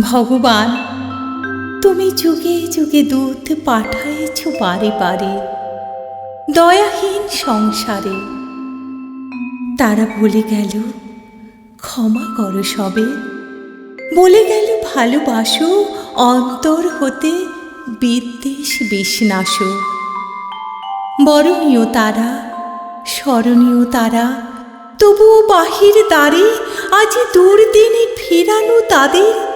ভগবান, তুমি যুগে যুগে দুধ পাঠাইছ বারে বারে, দয়াহীন সংসারে। তারা বলে গেল, ক্ষমা করো সবে। বলে গেল, ভালোবাসো, অন্তর হতে বিদ্বেষ বিষ্ণাস। বরণীয় তারা, স্মরণীয় তারা, তবুও বাহির দ্বারে আজ দুর্দিনে ফিরানো তাদের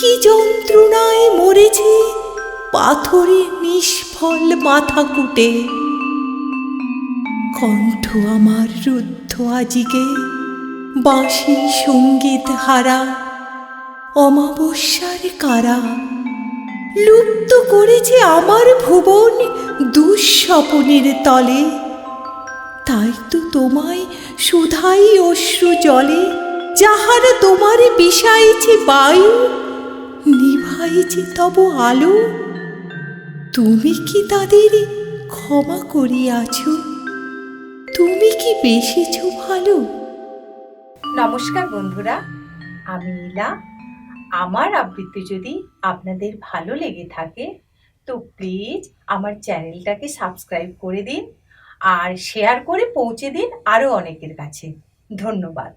কি যন্ত্রণায় মরেছে? পাথরে নিষ্ফল মাথা কুটে কণ্ঠ আমার রুদ্ধ আজিকে বাঁশি সংগীত হারা, অমাবস্যার কারা। লুপ্ত করেছে আমার ভুবন দুঃস্বপনের তলে। তাই তো তোমায় সুধাই অশ্রু জলে, যাহারা তোমারে বিষাইছে বায়ু নিভাইছে তব আলো। তুমি কি তাদের ক্ষমা করিয়াছ? তুমি কি বেসেছ ভালো? নমস্কার বন্ধুরা, আমি ইলা আমার আবৃত্তি যদি আপনাদের ভালো লেগে থাকে, তো প্লিজ আমার চ্যানেলটাকে সাবস্ক্রাইব করে দিন আর শেয়ার করে পৌঁছে দিন আরও অনেকের কাছে। ধন্যবাদ।